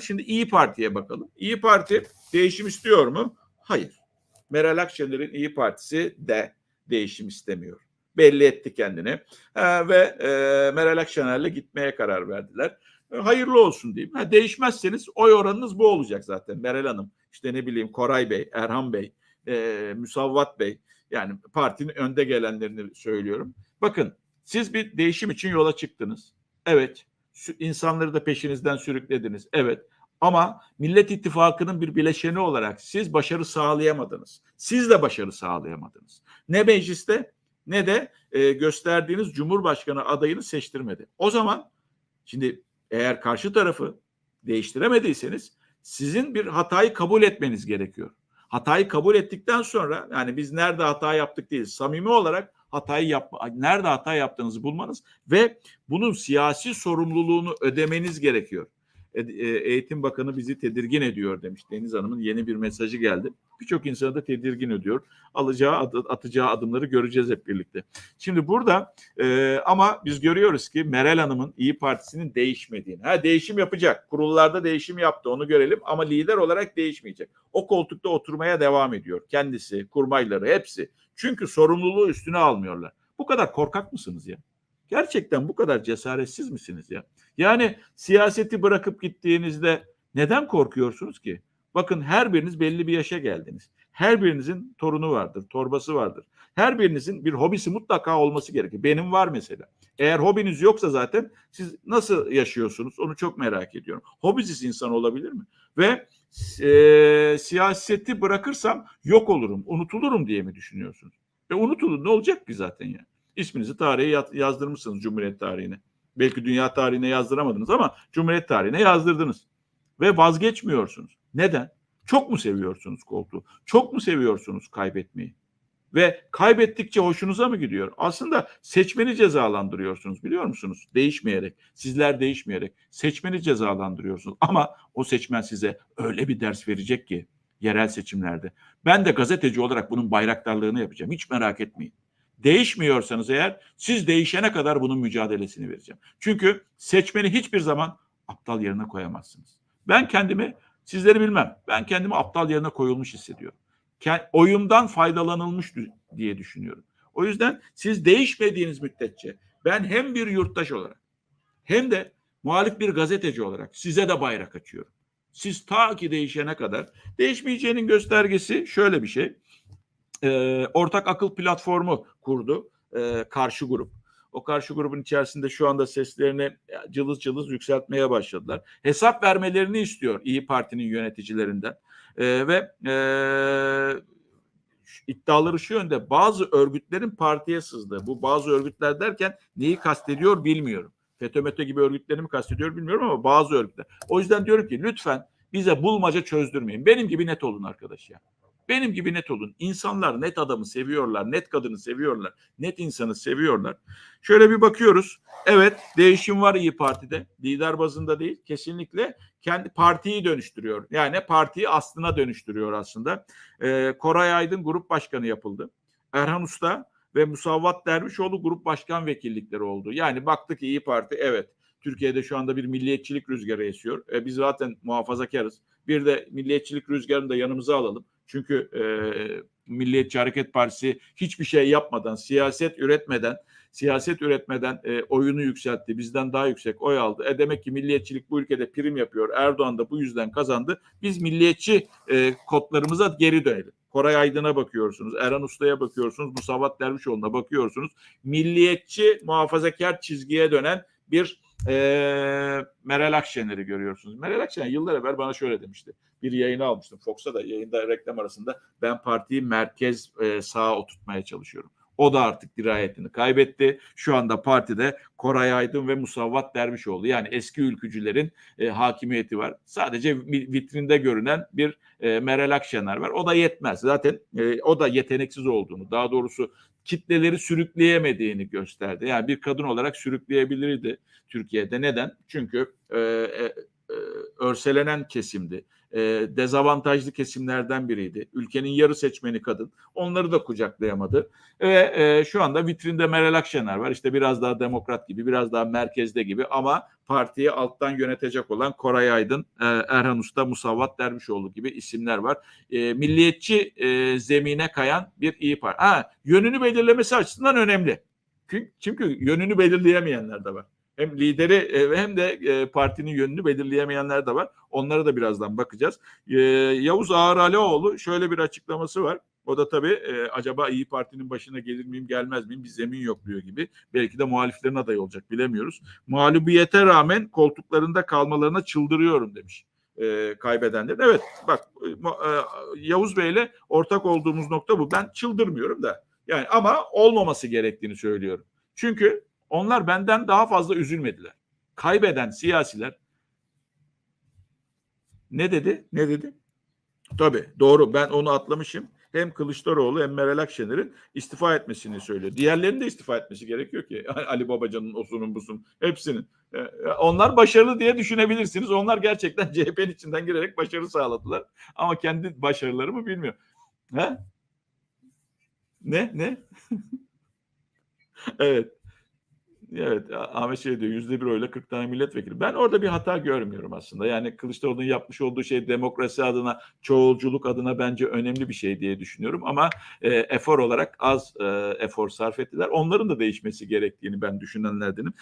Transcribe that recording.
Şimdi İyi Parti'ye bakalım. İyi Parti değişim istiyor mu? Hayır. Meral Akşener'in İyi Partisi de değişim istemiyor. Belli etti kendini Ee, ve e, Meral Akşener'le gitmeye karar verdiler. E, hayırlı olsun diyeyim. Ha, değişmezseniz oy oranınız bu olacak zaten Meral Hanım. İşte ne bileyim Koray Bey, Erhan Bey, e, Müsavvat Bey yani partinin önde gelenlerini söylüyorum. Bakın siz bir değişim için yola çıktınız. Evet. İnsanları da peşinizden sürüklediniz. Evet. Ama Millet İttifakı'nın bir bileşeni olarak siz başarı sağlayamadınız. Siz de başarı sağlayamadınız. Ne mecliste ne de e, gösterdiğiniz Cumhurbaşkanı adayını seçtirmedi. O zaman şimdi eğer karşı tarafı değiştiremediyseniz sizin bir hatayı kabul etmeniz gerekiyor. Hatayı kabul ettikten sonra yani biz nerede hata yaptık değil, samimi olarak hatayı yapma, nerede hata yaptığınızı bulmanız ve bunun siyasi sorumluluğunu ödemeniz gerekiyor. E- Eğitim Bakanı bizi tedirgin ediyor demiş. Deniz Hanım'ın yeni bir mesajı geldi. Birçok insanı da tedirgin ediyor. Alacağı, atacağı adımları göreceğiz hep birlikte. Şimdi burada e, ama biz görüyoruz ki Meral Hanım'ın İyi Partisi'nin değişmediğini. Ha değişim yapacak. Kurullarda değişim yaptı onu görelim ama lider olarak değişmeyecek. O koltukta oturmaya devam ediyor. Kendisi, kurmayları hepsi. Çünkü sorumluluğu üstüne almıyorlar. Bu kadar korkak mısınız ya? Gerçekten bu kadar cesaretsiz misiniz ya? Yani siyaseti bırakıp gittiğinizde neden korkuyorsunuz ki? Bakın her biriniz belli bir yaşa geldiniz. Her birinizin torunu vardır, torbası vardır. Her birinizin bir hobisi mutlaka olması gerekir. Benim var mesela. Eğer hobiniz yoksa zaten siz nasıl yaşıyorsunuz onu çok merak ediyorum. Hobisiz insan olabilir mi? Ve e, siyaseti bırakırsam yok olurum, unutulurum diye mi düşünüyorsunuz? E unutulun ne olacak ki zaten ya? İsminizi tarihe yaz- yazdırmışsınız Cumhuriyet tarihine. Belki dünya tarihine yazdıramadınız ama Cumhuriyet tarihine yazdırdınız. Ve vazgeçmiyorsunuz. Neden? Çok mu seviyorsunuz koltuğu? Çok mu seviyorsunuz kaybetmeyi? Ve kaybettikçe hoşunuza mı gidiyor? Aslında seçmeni cezalandırıyorsunuz biliyor musunuz? Değişmeyerek, sizler değişmeyerek seçmeni cezalandırıyorsunuz. Ama o seçmen size öyle bir ders verecek ki yerel seçimlerde. Ben de gazeteci olarak bunun bayraktarlığını yapacağım. Hiç merak etmeyin. Değişmiyorsanız eğer siz değişene kadar bunun mücadelesini vereceğim. Çünkü seçmeni hiçbir zaman aptal yerine koyamazsınız. Ben kendimi sizleri bilmem. Ben kendimi aptal yerine koyulmuş hissediyorum. Oyumdan faydalanılmış diye düşünüyorum. O yüzden siz değişmediğiniz müddetçe ben hem bir yurttaş olarak hem de muhalif bir gazeteci olarak size de bayrak açıyorum. Siz ta ki değişene kadar değişmeyeceğinin göstergesi şöyle bir şey. Ee, ortak akıl platformu kurdu ee, karşı grup. O karşı grubun içerisinde şu anda seslerini cılız cılız yükseltmeye başladılar. Hesap vermelerini istiyor İyi Parti'nin yöneticilerinden. Ee, ve e, iddiaları şu yönde bazı örgütlerin partiye sızdı. Bu bazı örgütler derken neyi kastediyor bilmiyorum. FETÖ METÖ gibi örgütleri mi kastediyor bilmiyorum ama bazı örgütler. O yüzden diyorum ki lütfen bize bulmaca çözdürmeyin. Benim gibi net olun arkadaş ya. Benim gibi net olun. İnsanlar net adamı seviyorlar, net kadını seviyorlar, net insanı seviyorlar. Şöyle bir bakıyoruz. Evet değişim var İyi Parti'de. Lider bazında değil. Kesinlikle kendi partiyi dönüştürüyor. Yani partiyi aslına dönüştürüyor aslında. Ee, Koray Aydın grup başkanı yapıldı. Erhan Usta ve Musavvat Dervişoğlu grup başkan vekillikleri oldu. Yani baktık İyi Parti evet Türkiye'de şu anda bir milliyetçilik rüzgarı esiyor. E, biz zaten muhafazakarız. Bir de milliyetçilik rüzgarını da yanımıza alalım. Çünkü e, Milliyetçi Hareket Partisi hiçbir şey yapmadan, siyaset üretmeden, siyaset üretmeden e, oyunu yükseltti. Bizden daha yüksek oy aldı. E demek ki milliyetçilik bu ülkede prim yapıyor. Erdoğan da bu yüzden kazandı. Biz milliyetçi e, kodlarımıza geri dönelim. Koray Aydın'a bakıyorsunuz, Erhan Usta'ya bakıyorsunuz, Musavat Dervişoğlu'na bakıyorsunuz. Milliyetçi, muhafazakar çizgiye dönen bir e, Meral Akşener'i görüyorsunuz. Meral Akşener yıllar evvel bana şöyle demişti. Bir yayını almıştım Fox'a da yayında reklam arasında ben partiyi merkez e, sağa oturtmaya çalışıyorum. O da artık dirayetini kaybetti. Şu anda partide Koray Aydın ve Musavvat Dervişoğlu yani eski ülkücülerin e, hakimiyeti var. Sadece vi- vitrinde görünen bir e, Meral Akşener var. O da yetmez. Zaten e, o da yeteneksiz olduğunu, daha doğrusu kitleleri sürükleyemediğini gösterdi. Yani bir kadın olarak sürükleyebilirdi Türkiye'de. Neden? Çünkü e, e, örselenen kesimdi. E, dezavantajlı kesimlerden biriydi. Ülkenin yarı seçmeni kadın. Onları da kucaklayamadı. Ve e, şu anda vitrinde Meral Akşener var. İşte biraz daha demokrat gibi, biraz daha merkezde gibi ama partiyi alttan yönetecek olan Koray Aydın, e, Erhan Usta, Musavvat Dervişoğlu gibi isimler var. Milliyetçi zemine kayan bir iyi Parti. Ha, yönünü belirlemesi açısından önemli. Çünkü yönünü belirleyemeyenler de var. Hem lideri e, hem de e, partinin yönünü belirleyemeyenler de var. Onlara da birazdan bakacağız. E, Yavuz Ağar Alioğlu şöyle bir açıklaması var. O da tabii e, acaba İyi Parti'nin başına gelir miyim gelmez miyim bir zemin yokluyor gibi. Belki de muhaliflerin adayı olacak bilemiyoruz. Mağlubiyete rağmen koltuklarında kalmalarına çıldırıyorum demiş e, kaybedenler. Evet bak e, Yavuz Bey'le ortak olduğumuz nokta bu. Ben çıldırmıyorum da yani ama olmaması gerektiğini söylüyorum. Çünkü onlar benden daha fazla üzülmediler. Kaybeden siyasiler ne dedi? Ne dedi? Tabii doğru ben onu atlamışım. Hem Kılıçdaroğlu hem Meral Akşener'in istifa etmesini söylüyor. Diğerlerinin de istifa etmesi gerekiyor ki. Ali Babacan'ın, osunun, busun hepsinin. Ee, Onlar başarılı diye düşünebilirsiniz. Onlar gerçekten CHP'nin içinden girerek başarı sağladılar. Ama kendi başarıları mı bilmiyor. He? Ne? Ne? evet. Evet Ahmet şey diyor yüzde bir oyla 40 tane milletvekili. Ben orada bir hata görmüyorum aslında. Yani Kılıçdaroğlu'nun yapmış olduğu şey demokrasi adına, çoğulculuk adına bence önemli bir şey diye düşünüyorum. Ama e, efor olarak az e, efor sarf ettiler. Onların da değişmesi gerektiğini ben düşünenlerdenim.